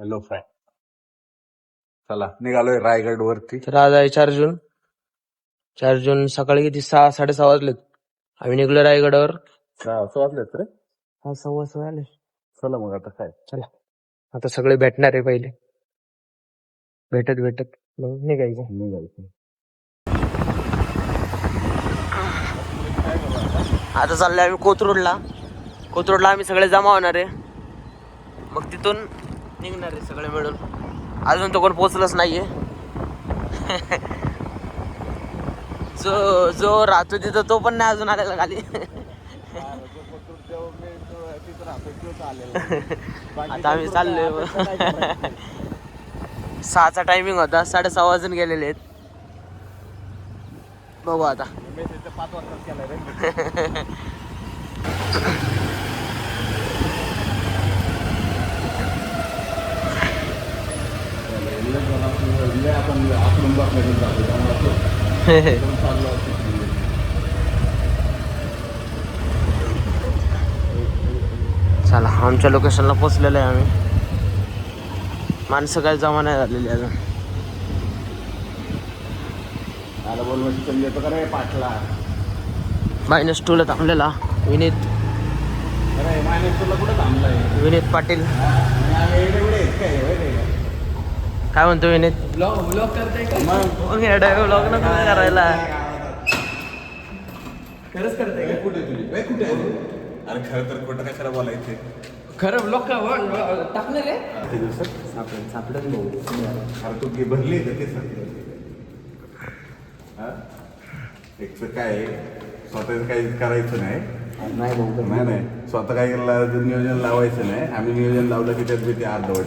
Hello fry चला निघालोय रायगड वरती तर आज आहे चार जून. चार जून सकाळी किती? सहा साडेसहा वाजलेत. आम्ही निघलो रायगडावर. असं वाटलं रे. हा सव्वा सहा आले. चला मग आता काय? चला. आता सगळे भेटणार आहे पहिले. भेटत भेटत. मग निघायचं. निघायचं. आता चाललोय आम्ही कोथरूडला. कोथरूडला आम्ही सगळे जमा होणार आहे. मग तिथून निघणार आहे सगळे मिळून. अजून तो कोण पोचलंच नाहीये. जो जो राहतो तिथं तो पण नाही अजून आलेला खाली. आता आम्ही चाललोय. सहाचा टायमिंग होता. साडेसहा वाजून गेलेले आहेत. बघू आता. चला आमच्या लोकेशनला पोचलेलो आहे आम्ही. माणसं काय जमा नाही झालेली अजून येतो का रे पाठला? मायनस टूला थांबलेला. विनीत. अरे मायनेस तुला कुठं थांबलाय? विनीत पाटील. काय? काय म्हणतो विनीत? मग. ब्लॉग नको करायला. ए, कुठे तुझी ए, कुठे? आहे? अरे खरं तर कुठं कशाला बोलायचे? खरं ब्लॉग टाकणार दिवसात अरे तू की भरली का ते सांग हा? एक तर काय आहे, स्वतः काही करायचं नाही. नाही भाऊ नाही नाही. स्वतः काही ला- नियोजन लावायचं नाही. आम्ही नियोजन लावलं की त्यात बी ते अर्धवट.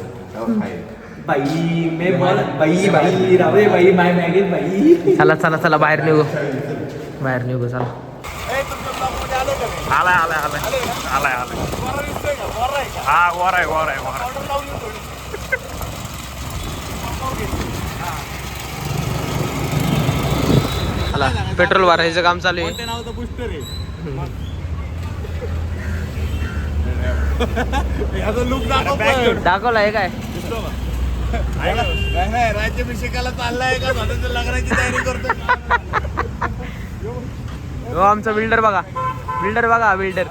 काय बाई मे बोल बाई बाई राहू दे बाई माय बाई चला चला चला बाहेर निघू बाहेर निघू चला। आलाय आलाय आलाय आलाय आलाय हा वर आहे वर आहे वर चला पेट्रोल भरायचं काम चालू आहे. दाखवलाय काय? नाही नाही राज्याभिषेकाला चाललाय का स्वतःच्या लग्नाची तयारी करतो हो आमचा बिल्डर बघा बिल्डर बघा बिल्डर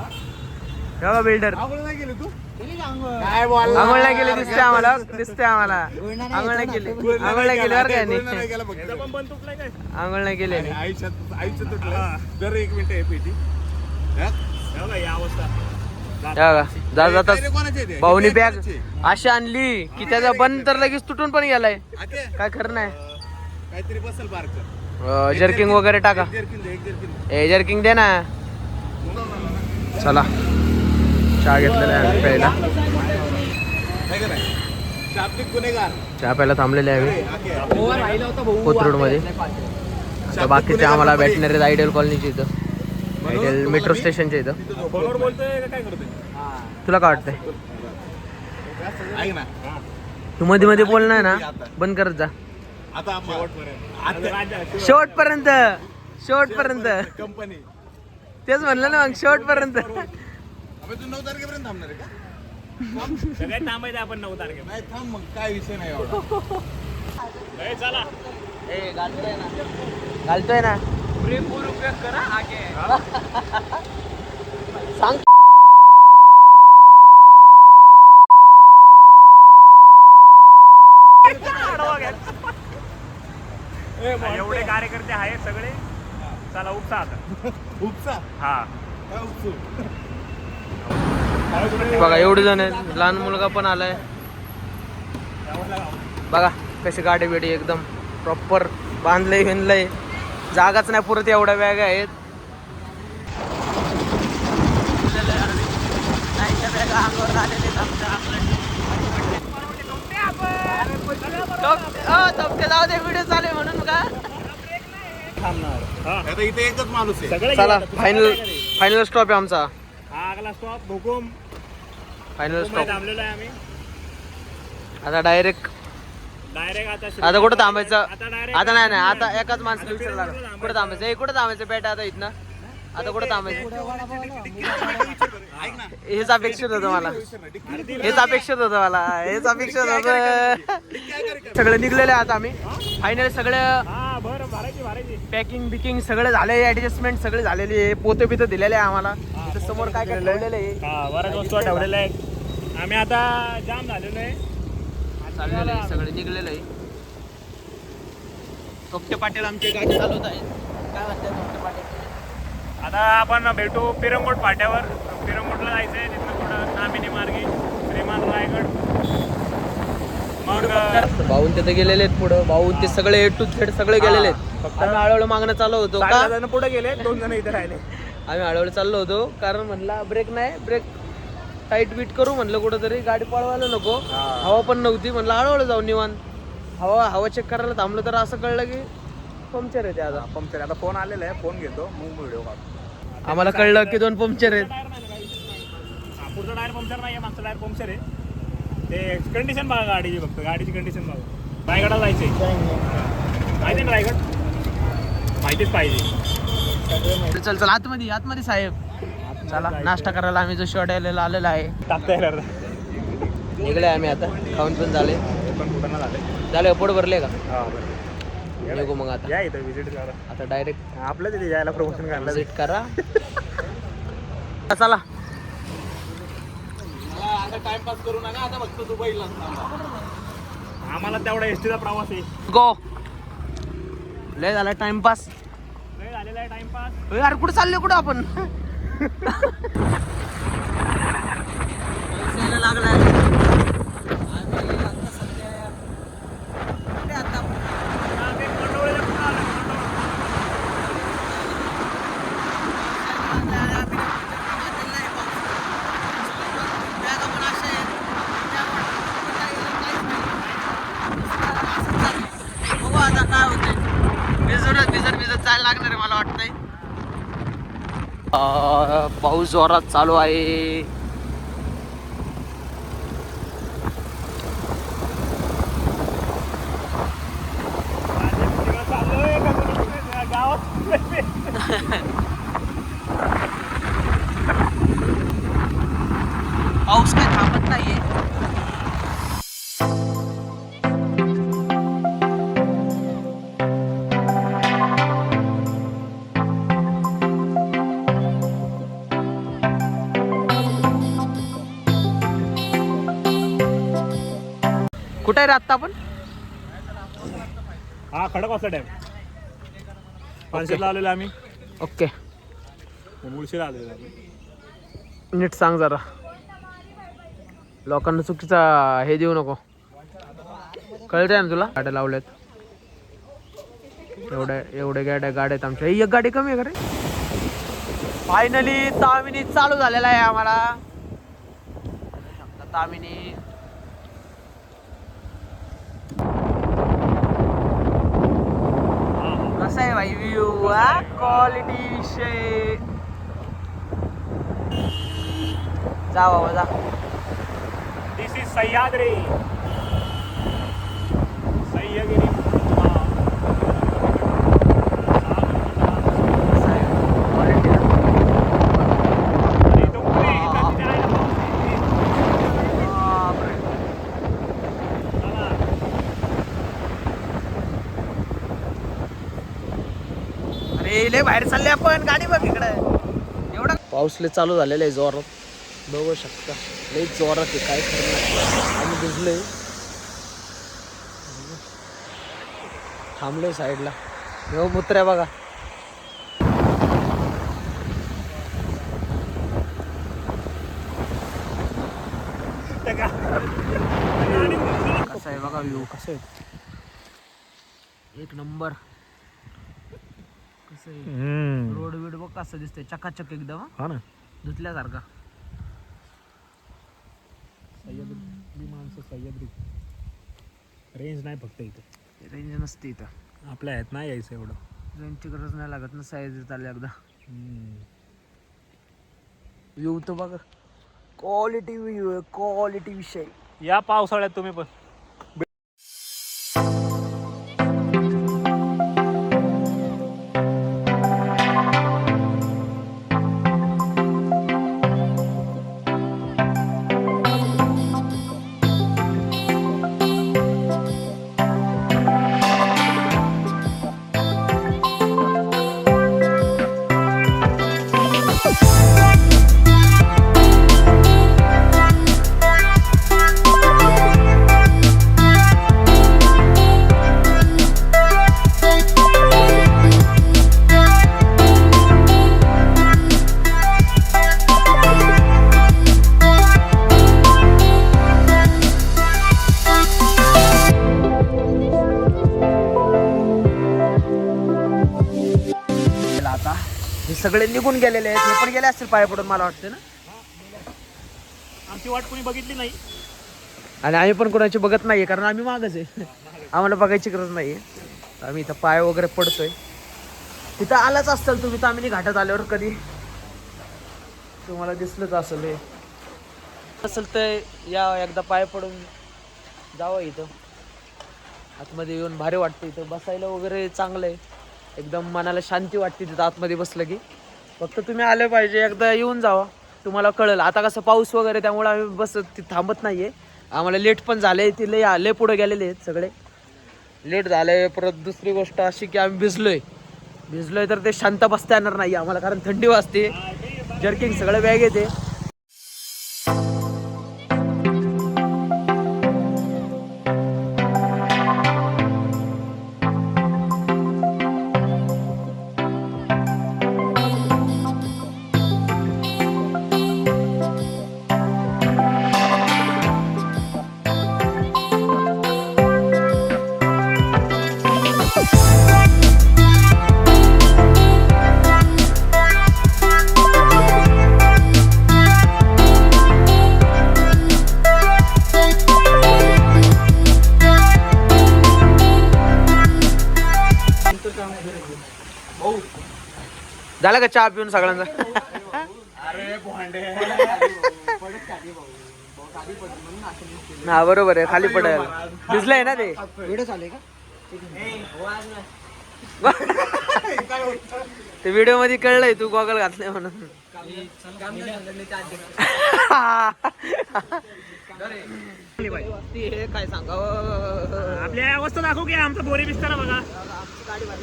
बघा बिल्डर आंघोळ नाही केली तू काय बोल आंघोळ नाही केली दिसते आम्हाला दिसते आम्हाला आंघोळ नाही केली आंघोळ नाही केली बरं काय नाही आंघोळ नाही केली. आयुष्यात आयुष्यात तुटलं दर एक मिनिट आहे पेटी ही अवस्था जाता? भाऊनी बॅग? अशी आणली की त्याचा बंद तर लगेच तुटून पण गेलाय. काय खरं नाही. काहीतरी बसल बारक जर्किंग वगैरे टाका. ए जर्किंग दे ना. चला. चहा घेतलेला आहे प्यायला. गुन्हेगार. चहा प्यायला थांबलेले आहे कोथरूडमध्ये आता बाकीचे आम्हाला भेटणार आहेत आयडियल कॉलनीच्या इथं. आयडियल मेट्रो स्टेशनच्या इथं. फोनवर बोलतोय का काय करतोय? तुला काय वाटतंय? तू मध्ये मध्ये बोलणार ना बंद करत जा. आता शेवटपर्यंत. शेवटपर्यंत. कंपनी तेच म्हणलं ना मग शेवटपर्यंत. अबे तू नऊ तारखेपर्यंत थांबणार आहे का? सगळ्यात थांबायचं आपण नऊ तारखेला नाही थांब मग. काय विषय नाही एवढा. ए, चला. ए घालतोय ना. घालतोय ना. पुरेपूर उपयोग करा आगे सांग. एवढे कार्यकर्ते आहेत सगळे. चला उपसा आता. उपसा? हा. बघा एवढे जण आहेत. लहान मुलगा पण आलाय. बघा कशी गाडी बिडी एकदम प्रॉपर बांधलंय विणलंय. जागाच नाही पुरत एवढ्या बॅग आहेत. जाऊ दे व्हिडिओ चालू म्हणून का? आता इथे एकच माणूस आहे. चला. फायनल फायनल स्टॉप आहे? आमचा. हा अगला स्टॉप भुकुम फायनल स्टॉप थांबलेलो आहे आम्ही. आता डायरेक्ट डायरेक्ट आता कुठं थांबायचं? आता नाही नाही आता एकाच माणसाला लागलं कुठं थांबायचं? ए कुठं थांबायचं? बेटा आता इथनं. आता कुठं थांबायचं? हेच अपेक्षित होतं मला. हेच अपेक्षित होतं मला. हेच अपेक्षित होतं. सगळे निघलेले आता आम्ही. फायनल सगळे हा पॅकिंग बिकिंग सगळे झाले ऍडजस्टमेंट सगळे झालेली आहे. पोते पिते दिलेले आहे आम्हाला. समोर काय काय ठेवलेलं आहे? हा ठेवलेल्या आहेत. आम्ही आता जाम झालेलो आहे. चाललेलं आहे सगळे निघलेलं आहे. कपटे पाटील आमची गाडी चालवत आहे काय म्हणतात कपटे पाटील? आता आपण भेटू पिरंगोट फाट्यावर. पिरंगोटला जायचं आहे तिथनं पुढं नामिनी मार्गी श्रीमान रायगड. मग भाऊन तिथे गेलेले आहेत पुढं. भाऊन ते सगळे ए टू झेड सगळे गेलेले आहेत. आम्ही हळूहळू मागणं चालू होतो का? पुढे गेले दोन जण इथे राहिले. आम्ही हळूहळू चाललो होतो. कारण म्हणला ब्रेक नाही ब्रेक टाईट बीट करू म्हणलं कुठंतरी गाडी पळवायला नको. हवा पण नव्हती म्हणलं हळूहळू जाऊ निवांत. हवा हवा चेक करायला थांबलो तर असं कळलं की पंक्चर आहे ते आता. पंक्चर आता फोन आलेला आहे फोन घेतो मग व्हिडिओ काढतो. आम्हाला कळलं की दोन पंक्चर आहेत. पुढचा टायर पंक्चर नाही आहे मागचा टायर पंक्चर आहे. ते कंडिशन बघा गाडीची फक्त गाडीची कंडिशन बघा. रायगडाला जायचंय. माहिती ना रायगड? माहितीच पाहिजे. चल चल आतमध्ये आतमध्ये साहेब. चला नाश्ता करायला आम्ही जो शॉर्ट यायला आलेला आहे. टाकता येणार निघले आम्ही आता. खाऊन पण झाले. झाले झाले पोट भरले का? हा निघू मग आता. या इथं व्हिजिट करा. आता डायरेक्ट आपल्या तिथे यायला प्रमोशन करायला विजिट करा. चला. आम्हाला तेवढा एस टीचा प्रवास आहे. गो लय झाला टाइमपास लय झालेला आहे टाइमपास यार कुठे चालले कुठं आपण? बघू आता काय होतंय भिजत भिजत भिजत जायला लागणार आहे मला वाटतंय अं, पाऊस जोरात चालू आहे. आहे रे आत्ता आपण? हा खडक वाजता डॅम पानशेतला आलेलो आम्ही. ओके. मुळशीला आलेलो आम्ही. नीट सांग जरा. लोकांना चुकीचा हे देऊ नको. कळतंय ना तुला? गाड्या लावल्यात. एवढ्या एवढ्या गाड्या गाड्या आहेत आमच्या. ही एक गाडी कमी आहे का रे? फायनली तामिनी चालू झालेला आहे आम्हाला. तामिनी कसा आहे भाई व्ह्यू क्वालिटी विषय. जा बाबा जा. दिस इज सह्याद्री सह्यागिरी अरे लय बाहेर चालले आपण गाडी बघ इकडे. एवढा पाऊस लय चालू झालेला आहे जोरात. बघू शकता. लय जोरात आहे काय करणार? आम्ही भिजलोय. थांबलोय साईडला हो मुत्र्या बघा. कसा आहे बघा व्ह्यू कसं आहे? एक नंबर कसं रोड बीड बघ कसं दिसतंय. चकाचक एकदम हं? हा ना. धुतल्यासारखा. सह्याद्री. माणसं सह्याद्री. रेंज नाही फक्त इथे. रेंज नसते इथं. आपल्या आहेत नाही यायचं एवढं. रेंजची गरज नाही लागत ना साईज चालले एकदा. व्ह्यू तर बघा. क्वालिटी व्ह्यू आहे क्वालिटी विषय. या पावसाळ्यात तुम्ही पण. निघून गेलेले आहेत. हे पण गेले असतील पाया पडून मला वाटतं ना? आमची वाट कोणी बघितली नाही. आणि आम्ही पण कोणाची बघत नाहीये कारण आम्ही मागच आहे. आम्हाला बघायची गरज नाहीये. तर आम्ही इथं पाय वगैरे पडतोय. तिथं आलाच असाल तुम्ही तामिनी घाटात आल्यावर कधी. तुम्हाला दिसलंच असेल हे. असेल तर या एकदा पाय पडून जावं इथं. आतमध्ये येऊन भारी वाटतं इथं. बसायला वगैरे चांगलं आहे एकदम मनाला शांती वाटते तिथं आतमध्ये बसलं की. फक्त तुम्ही आले पाहिजे एकदा येऊन जावा. तुम्हाला कळेल. आता कसं पाऊस वगैरे त्यामुळे आम्ही बस ती थांबत नाही आहे आम्हाला लेट पण झाले ते लय आले पुढे गेलेले आहेत सगळे. लेट झाले परत दुसरी गोष्ट अशी की आम्ही भिजलोय. भिजलोय तर ते शांत बसता येणार नाही आम्हाला कारण थंडी वाजते. जर्किंग सगळं बॅग येते. झाला का चहा पिऊन सगळ्यांचा हा बरोबर आहे खाली पडायला दिसलंय ना ते ते व्हिडिओमध्ये कळलंय तू गॉगल घातलंय म्हणून हे काय सांगावं आपल्या या अवस्था दाखवू की आमचं बोरी बिस्तारा बघा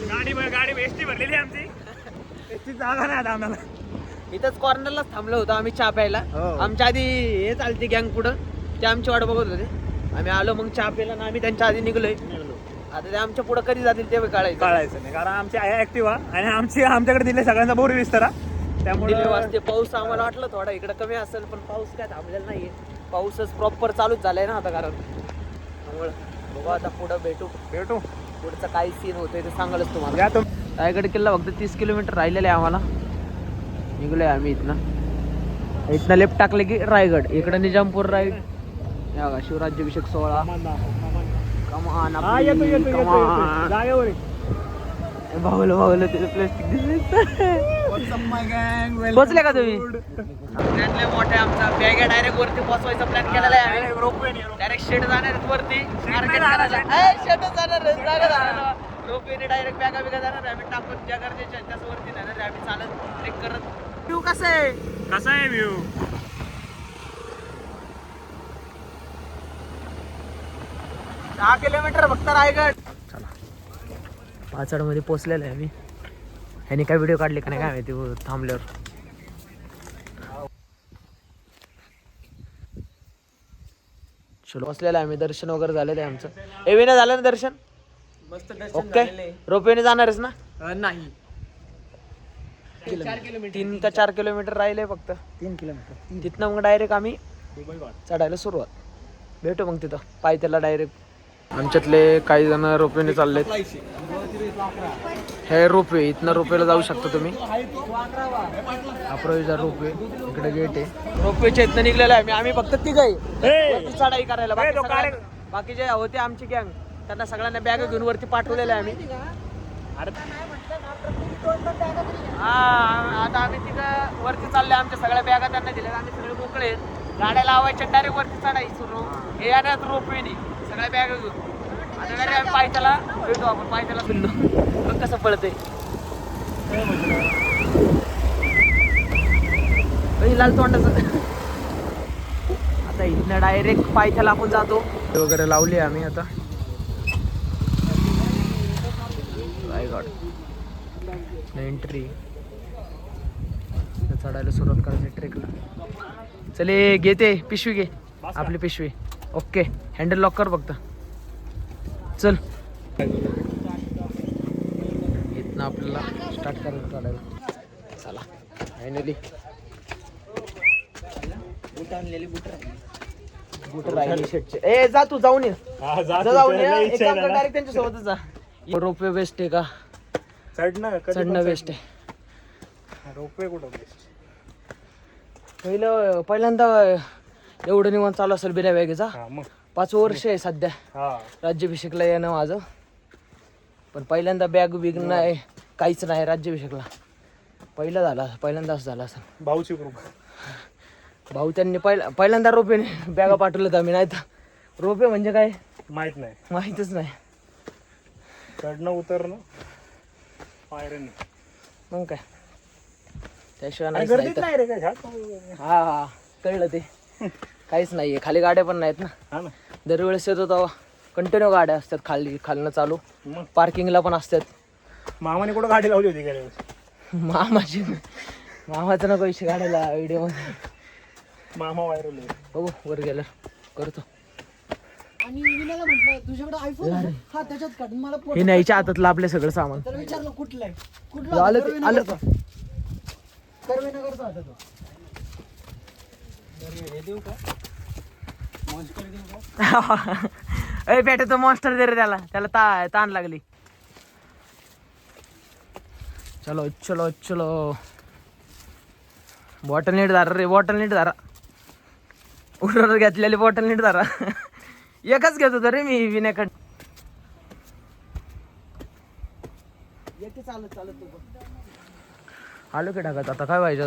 गाडी भर- गाडी वेस्टी भरलेली आमची एसटी जागा नाही आता आम्हाला. इथंच कॉर्नरलाच थांबलो होतो आम्ही चहा प्यायला. हो. आमच्या आधी हे चालते गँग पुढं. ते आमची वाट बघत होते. आम्ही आलो मग चहा प्यायला आणि आम्ही त्यांच्या आधी निघलोय. आता ते आमच्या पुढं कधी जातील ते कळायचं. कळायचं नाही कारण आमची आहे ऍक्टिव्हा आणि आमची आमच्याकडे दिले सगळ्यांचा बोरी विस्तारा. त्यामुळे दिले वाजते. पाऊस आम्हाला वाटलं थोडा. इकडे कमी असेल पण पाऊस काय थांबलेला नाहीये. पाऊसच प्रॉपर चालूच झालाय ना आता कारण. त्यामुळं बघू आता पुढं भेटू. भेटू. पुढचं काय सीन होतोय ते सांगालच तुम्हाला. या तुम रायगड किल्ला फक्त तीस किलोमीटर राहिलेलं आहे आम्हाला. निघलोय आम्ही इथनं. इथनं लेफ्ट टाकले की रायगड. इकडं निजामपूर राईड या बघा, शिवराज्याभिषेक सोहळा. कमान येतो येतो येतो येतो. जागेवर आहे. भावलं भावलं त्याचं प्लास्टिक पोचले का तुम्ही? त्यातले मोठे आमचा बॅग डायरेक्ट वरती पोचवायचा प्लॅन केलेला आहे. डायरेक्ट शेड जाणार वरती. शेड जाणार डायरेक्ट बॅगा बिगा जाणार. आम्ही टाकून ज्या गरजेच्या आहेत त्याच वरती जाणार चालत ट्रेक करत. व्ह्यू कसं? आहे कसा आहे व्ह्यू दहा किलोमीटर फक्त रायगड. चला. पाचडमध्ये पोहोचलेलो आहे आम्ही. ह्याने काय व्हिडिओ काढले का नाही काय माहिती हो, थांबल्यावर. चलो. पोचलेलं आहे आम्ही. दर्शन वगैरे झालेलं आहे आमचं. एवीने झालं ना दर्शन? मस्त ओके. रोपवेने जाणारच ना? नाही. तीन का चार किलोमीटर राहिले फक्त. तीन किलोमीटर. तिथनं मग डायरेक्ट आम्ही चढायला सुरुवात. भेटू मग तिथं. पाय त्याला डायरेक्ट आमच्यातले काही जण रोपवेने चाललेत. हे रोपवे इथनं रोपवेला जाऊ शकता तुम्ही. अप्रोजा रोपवे. इकडे गेट आहे. रोपवेच्या इथनं निघलेलं आहे आम्ही. आम्ही फक्त तिघ आहे! वरती चढाई करायला. हे, बाकी तो सगळ्या- बाकीचे होते आमची गँग त्यांना सगळ्यांना बॅग घेऊन वरती पाठवलेलं आहे आम्ही. अरे. हा आता आम्ही तिथं वरती चालले आमच्या सगळ्या बॅगा त्यांना दिल्या आम्ही सगळे मोकळे. गाड्या लावायच्या डायरेक्ट वरती चढायची सुरू हे. येण्यात रोपवेनी सगळ्या बॅगा घेऊन. आता डायरेक्ट आम्ही पायथ्याला भेटू आपण पायथ्याला फिरलो. बघ कसं पळते लाल तोंडाचं. आता इथनं डायरेक्ट पायथ्याला आपण जातो. वगैरे लावली आम्ही आता. एंट्री चढायला सुरुवात करायची ट्रेकला चले घेते पिशवी घे. आपली पिशवी. ओके हँडल लॉक कर फक्त. चल. इथनं आपल्याला स्टार्ट करायचं चढायला चला फायनली बुट आणलेली बुट बुट राहिली शेटचे ए जा तू जाऊन ये. हा, जा जाऊन ये. डायरेक्ट त्यांच्या सोबतच जा. रोपवे बेस्ट आहे का? चढणं कधी चढणं पण बेस्ट आहे. रोपवे कुठं बेस्ट पहिलं पहिल्यांदा एवढं निवांत चालू असेल बिना बॅगेचा हा मग. पाच वर्ष आहे सध्या. हा. राज्याभिषेकला येणं माझं. पण पहिल्यांदा बॅग बिग नाही काहीच नाही राज्याभिषेकला. पहिलं झाला पहिल्यांदा असं झालं असं. भाऊची ग्रुप भाऊ त्यांनी पहिल्या पहिल्यांदा रोपेने बॅगा पाठवलं तर मी नाही तर रोपे म्हणजे काय? माहीत नाही. माहीतच नाही. चढणं उतरणं. पायऱ्यांनी. मग काय? त्याशिवाय नाही गर्दीत. नाही रे काय? झाड हा हा. कळलं ते. काहीच नाहीये. खाली गाड्या पण नाहीत ना. हा ना. दरवेळेस येतो तेव्हा कंटिन्यू गाड्या असतात खाली. खालनं चालू. मग? पार्किंगला पण असतात. मामाने कुठं गाडी लावली होती गेल्या वेळेस मामाची मामाचं नको विषय काढायला व्हिडिओमध्ये मामा व्हायरल बघू वर गेलं करतो. आणि विनाला म्हटलं तुझ्याकडे आयफोन आहे? हा त्याच्यात काढ. मला हे न्यायच्या हातातलं आपलं सगळं सामान. त्याला विचारलं कुठलं आहे? कुठलं आलं? ते- आलं. कर्वेनगरचा. कर्वेनगरचा होता तो. अरे पेटे तो मॉन्स्टर दे रे त्याला. त्याला ता ताण लागली. चलो चलो चलो. बॉटल नीट धरा रे बॉटल नीट धरा. उडवर घेतलेली बॉटल नीट धरा. एकच घेत होतो रे मी विनाकड येते चालत चालत. आलो की टाकत आता काय पाहिजे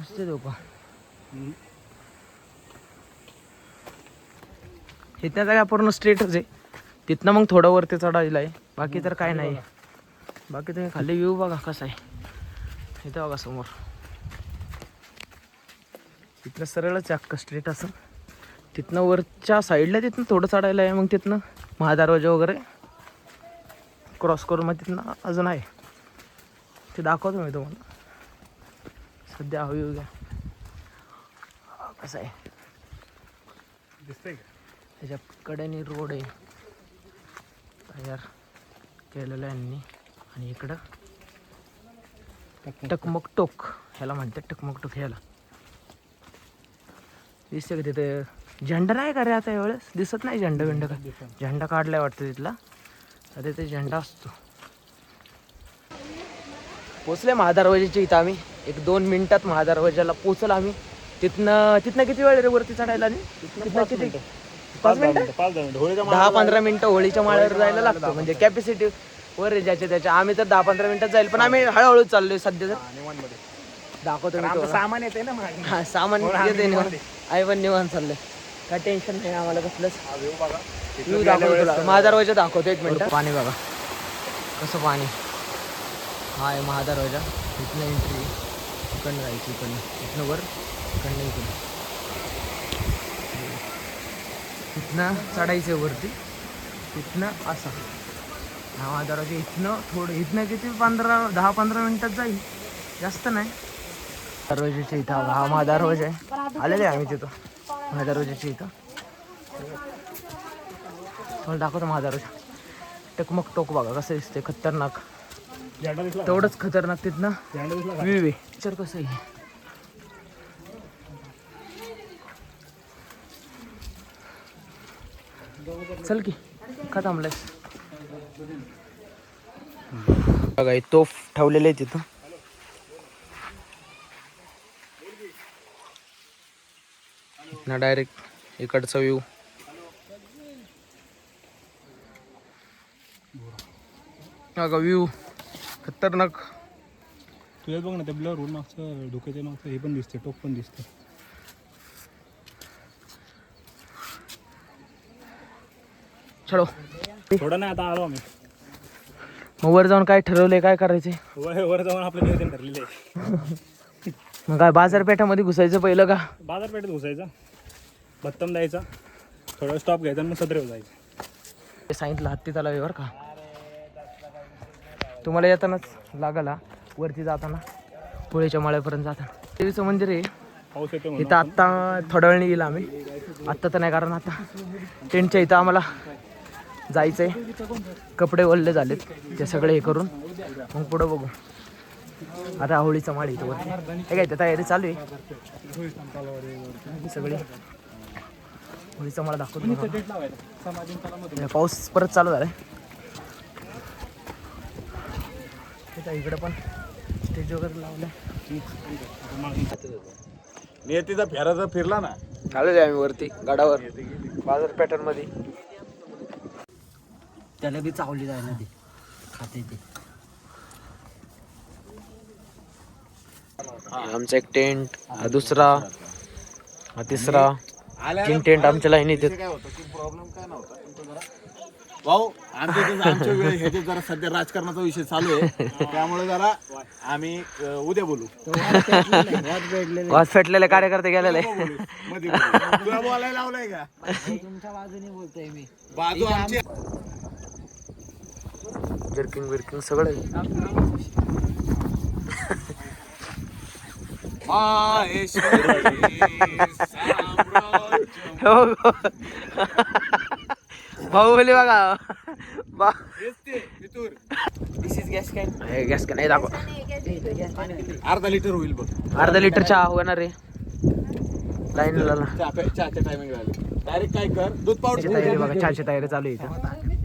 असते देऊ का इथं काय पूर्ण स्ट्रेटच आहे. तिथनं मग थोडं वरती चढायला आहे बाकी तर काय नाही. बाकी तुम्ही खाली व्ह्यू बघा कसा आहे. इथं बघा समोर. तिथनं सरळच अख्खं स्ट्रेट असं. तिथनं वरच्या साईडला तिथनं थोडं चढायला आहे मग तिथनं महादरवाजा वगैरे. क्रॉस करून मग तिथनं अजून आहे. ते दाखवतो मी तुम्हाला. सध्या हवी घ्या. कसं आहे? दिसतंय त्याच्या कडेने रोड आहे. तयार केलेलं आहे यांनी. आणि इकडं टकमक टोक ह्याला म्हणतात टकमक टोक ह्याला. दिसते का तिथे? झेंडा नाही का रे आता यावेळेस? दिसत नाही झेंडा बिंडा का? झेंडा काढलाय वाटतं तिथला. तर ते झेंडा असतो. पोचले महादरवाजेच्या इथं आम्ही. एक दोन मिनिटात महादरवाजाला पोचलो आम्ही. तिथनं तिथनं किती वेळ रे वरती चढायला आणि तिथनं किती? पाच मिनिटं? पाच दहा पंधरा मिनिटं होळीच्या माळ्यावर जायला लागतं. म्हणजे कॅपॅसिटी वर आहे ज्याच्या त्याच्या. आम्ही तर दहा पंधरा मिनिटात जाईल पण आम्ही हळूहळू चाललोय सध्या दाखवतो. सामान येते ना हा सामान येते आई पण निवांत चाललंय. काय टेन्शन नाही आम्हाला कसलंच. व्ह्यू दाखवतो तुला. महादरवाजा दाखवतो एक मिनिट. पाणी बघा. कसं पाणी? हा आहे महादरवाजा इथनं एंट्री इकडनं जायची इकडनं. इथनं वर इकडनं इकडं. इथनं चढायचं आहे वरती. इथनं असं. हा महादरवाजा इथनं थोडं इथनं किती? पंधरा दहा पंधरा मिनिटात जाईल. जास्त नाही. दरवाजाच्या इथं हा महादरवाजा आहे. आलेले आम्ही तिथं. महादरवाजाच्या इथं. मला दाखवतो महादरवाजा टकमक टोक बघा कसं दिसते खतरनाक. तेवढंच खतरनाक तिथनं ना विवे. पिक्चर कसं आहे? चल की का थांबलायस. बघा तोफ ठेवलेलं आहे तिथं. ना डायरेक्ट इकडचा व्ह्यू बघा व्ह्यू खतरनाक. तुझ्यात बघ ना त्या ब्लर होऊन मागचं डोक्याच्या मागचं हे पण दिसते टोक पण दिसते चलो. थोडं नाही आता आलो आम्ही. मग वर जाऊन काय ठरवलंय काय करायचंय? वर वर जाऊन आपलं नियोजन ठरलेलं आहे. मग काय बाजारपेठामध्ये घुसायचं पहिलं का? बाजारपेठेत घुसायचा. भत्तम द्यायचा. थोडा स्टॉप घ्यायचा आणि मग सदरेव जायचं. सांगितलं हत्ती तलाव बरं का. तुम्हाला येतानाच लागला. वरती जाताना होळीच्या माळ्यापर्यंत जाताना. देवीचं मंदिर आहे. पाऊस येतो इथं आत्ता थोड्या वेळ येईल आम्ही. आत्ता तर नाही कारण आता टेंटच्या इथं आम्हाला जायचं आहे कपडे ओल्ले झालेत. ते सगळे हे करून. मग पुढं बघू. आता होळीचा माळ इथं वरती. हे काय तयारी चालू आहे? सगळी. होळीचा माळ दाखवतो. पाऊस परत चालू झालाय. तिथं इकडे पण स्टेज वगैरे लावलं नियतीचा फेराचा फिरला ना. आलेलो आहे आम्ही वरती गडावर बाजार पॅटर्नमध्ये. त्याला बी चावली जाय ना ती. खाते ते. आमचा एक टेंट हा दुसरा हा तिसरा. तीन टेंट आमच्या लाईनीत आहेत काय होतं? की प्रॉब्लेम काय नव्हता? पण तो जरा भाऊ आमच्या इथे आमच्या वेळ हे जे जरा सध्या राजकारणाचा विषय चालू आहे त्यामुळे जरा आम्ही अ, उद्या बोलू. वाज पेटलेले कार्यकर्ते गेलेले. मध्ये बोलू. तुला बोलायला लावलंय का? तुमच्या बाजूने बोलतोय मी. बाजू आमची जर्किंग बिर्किंग सगळं आहे. हो, हो. भाऊ बोले बघा. बा हे गॅस का नाही दाखव. अर्धा लिटर होईल बघ. अर्धा लिटर चहा होणार रे लाईन चहाच्या टायमिंग झाले डायरेक्ट काय कर? दूध पावडर चहाची तयारी चालू आहे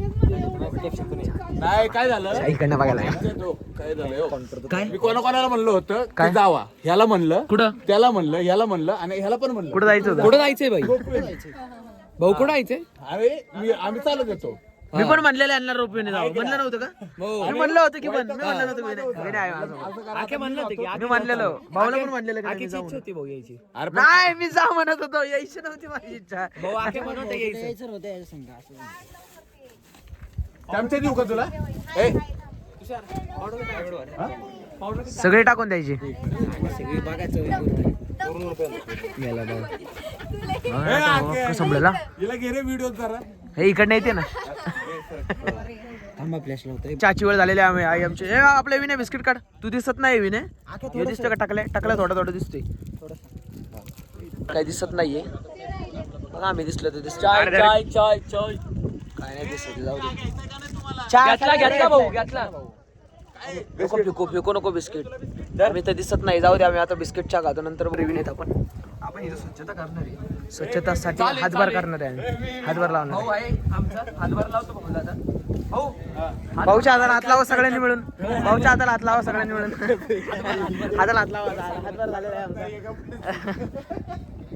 नाही. काय झालं? इकडनं बघायला काय झालं हो? काय मी कोणाकोणाला म्हणलं होतं की काय? जावा. ह्याला म्हणलं कुठं? त्याला म्हणलं ह्याला म्हणलं आणि ह्याला पण म्हणलं. कुठं जायचं होतं? कुठं जायचंय बाई? भाऊ कुठं जायचंय? अरे मी आम्ही चालत येतो. मी पण म्हणलेलं यांना रोपवेने जाऊ म्हणलं नव्हतं का? मी म्हणलं होतं की पण मी म्हणलं नव्हतं आहे म्हणलं होतं की मी म्हणलेलं भाऊला पण म्हणलेलं की मी जाऊ इच्छा होती भाऊ यायची. अरे पण नाही मी जा म्हणत होतो. यायची नव्हती माझी इच्छा. भाऊ आखे म्हणत होते यायचं यायचं नव्हतं यायचं संघ असं चमचे देऊ का तुला? ए? सगळे टाकून द्यायचे. सगळी बघायचं गेला संपलेला हिला घे रे व्हिडिओ जरा. हे इकडनं येते ना. चहाची वेळ झालेली आहे आम्ही आई आमचे. ए आपले विनय बिस्किट काढ. तू दिसत नाही विनय. हे दिसतोय का? टाकले टाकलं थोडं थोडं दिसतोय. काही दिसत नाहीये. बघा आम्ही दिसलं तर दिसत चाय चाय चाय चाय. काय नाही दिसत जाऊ दे. घेतला घेतला भाऊ घेतला नको फेकू फेकू नको बिस्किट. आम्ही तर दिसत नाही. जाऊ दे आम्ही आता बिस्किट चहा खातो नंतर रिव्हिन येत आपण. आपण इथं स्वच्छता करणार आहे. स्वच्छतासाठी हातभार करणार आहे आम्ही. हातभार लावणार भाऊ आहे आमचा. हातभार लावतो भाऊ दादा. भाऊ. भाऊच्या हाताला हात लावा सगळ्यांनी मिळून. भाऊच्या हाताला हात लावा सगळ्यांनी मिळून. हाताला हात लावा. हातभार झालेला आहे आमचा.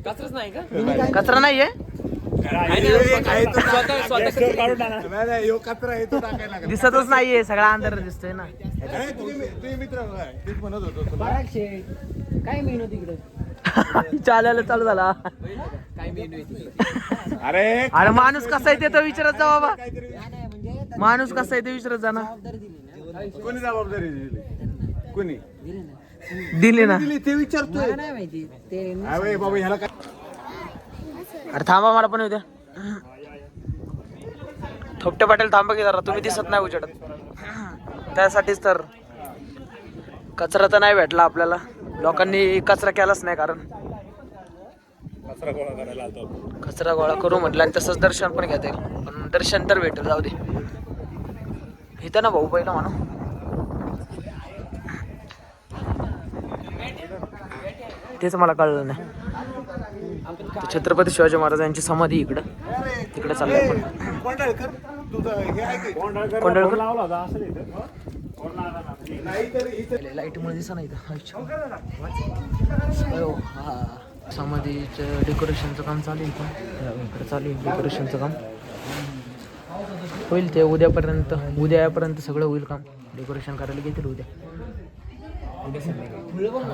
कचराच नाही का कचरा नाहीये? दिसतच नाहीये सगळा अंधार दिसतोय ना. काय? तिकडे? चालायला चालू झाला. काय मेनू अरे अरे माणूस कसा आहे ते तर विचारत जा बाबा. नाही नाही म्हणजे माणूस कसा आहे ते विचारत जा ना. कोणी जबाबदारी दिली? कोणी? दिली ना. दिली ते विचारतोय? मला नाही माहिती. ते अरे बाबा ह्याला काय अरे थांबा मला पण उद्या थोपटे पाटील थांबा की जरा तुम्ही दिसत नाही उजेडत. त्यासाठीच तर कचरा तर नाही भेटला आपल्याला. लोकांनी कचरा केलाच नाही कारण. कचरा गोळा करायला आलतो आपण. कचरा गोळा करू म्हटलं आणि तसंच दर्शन पण घेता येईल. पण दर्शन तर भेटेल जाऊ दे. इथं ना भाऊ पहिला म्हणा. तेच मला कळलं नाही. ते छत्रपती शिवाजी महाराजांची समाधी इकडं. तिकडे चाललंय आपण. कोंडाळकर हे लाइट मुळे दिसा नाही समाधीचं डेकोरेशनचं काम चालू आहे इकडे चालू आहे डेकोरेशनचं काम. होईल ते उद्यापर्यंत. उद्यापर्यंत सगळं होईल काम. डेकोरेशन करायला घेतील उद्या.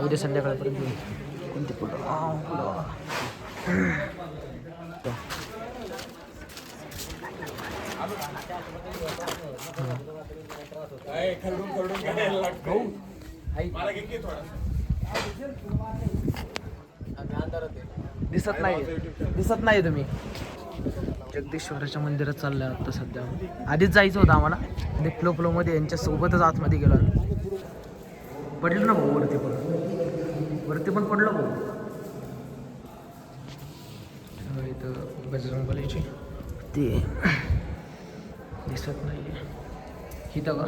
उद्या संध्याकाळपर्यंत होईल. कोणते फुलं दिसत नाही. दिसत नाही तुम्ही. जगदीश्वराच्या मंदिरात चाललंय आता सध्या. आधीच जायचं होतं आम्हाला. आणि फ्लो फ्लो मध्ये यांच्या सोबतच आतमध्ये गेलो आम्ही. पडलो ना भाऊ वरती पण वरती पण पडलो भाऊ. इथं बजरंग बलीची ते. दिसत नाही इथं का?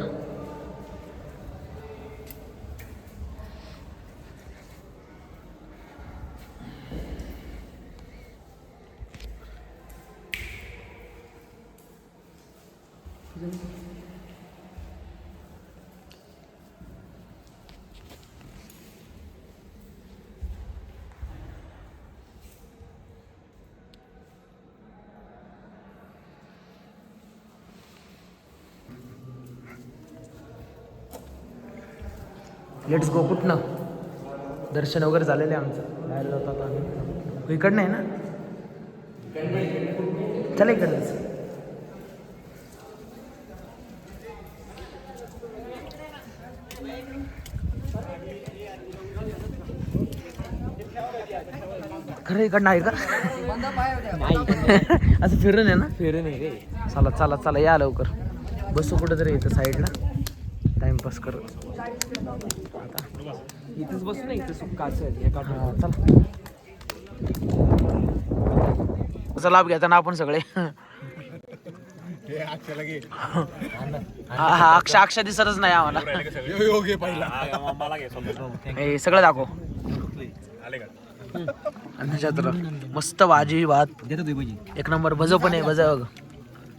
लेट्स गो कुठनं? दर्शन वगैरे झालेलं आहे आमचं. बाहेर जातो आता आम्ही. इकडनं आहे ना? चला इकडंच खरं इकडनं आहे का? असं फिरून आहे ना. फिरून आहे रे. चला चला चला या लवकर. बसू कुठं तरी इथं साईडला टाइमपास कर इथंच बसू ना इथं सुक्का असेल हा, त्याचा लाभ घेताना आपण सगळे? हा हा अक्षा अक्षा दिसतच नाही आम्हाला. हे सगळं दाखव. आले का? आणि त्याच्यात र- मस्त भाजी भात. एक नंबर भजो पण आहे भज.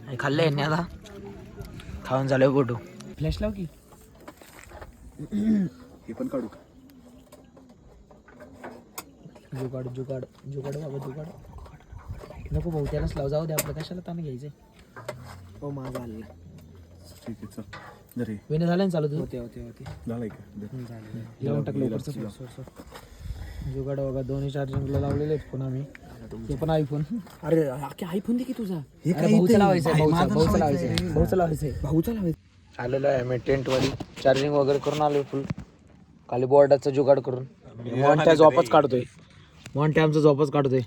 हे खाल्ले यांनी आता. खाऊन झालं फोटो फ्लॅश लाव की. हे पण काढू जुगाड जुगाड जुगाड बाबा जुगाड. नको भाऊ त्यालाच लाव. जाऊ दे आपलं कशाला ताण घ्यायचंय? हो माझा आलेला. ठीक आहे चल. जर हे वेणे झालं ना चालू तुझं? होते होते होते. झालंय का? दे. लावून टाकलं सोड, सोड, सोड. जुगाड बघा दोन्ही चार्जिंगला लावलेले आहेत फोन आम्ही. ते पण आयफोन अरे आयफोन दे की तुझा? अरे भाऊचं लावायचं भाऊचं. लावायचं आहे, भाऊचं लावायचं. भाऊचा लावायचा आलेलो आहे आम्ही टेंटवाली. चार्जिंग वगैरे करून आलो फुल खाली बोर्डाचं जुगाड करून. मोहनट्या झोपच काढतोय. मोहनट्या आमचं झोपच काढतोय.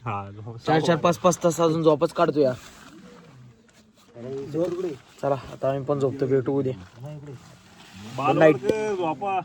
चार चार पाच पाच तास अजून झोपच काढतोय या चला आता आम्ही पण झोपतो भेटू उद्या. झोपा.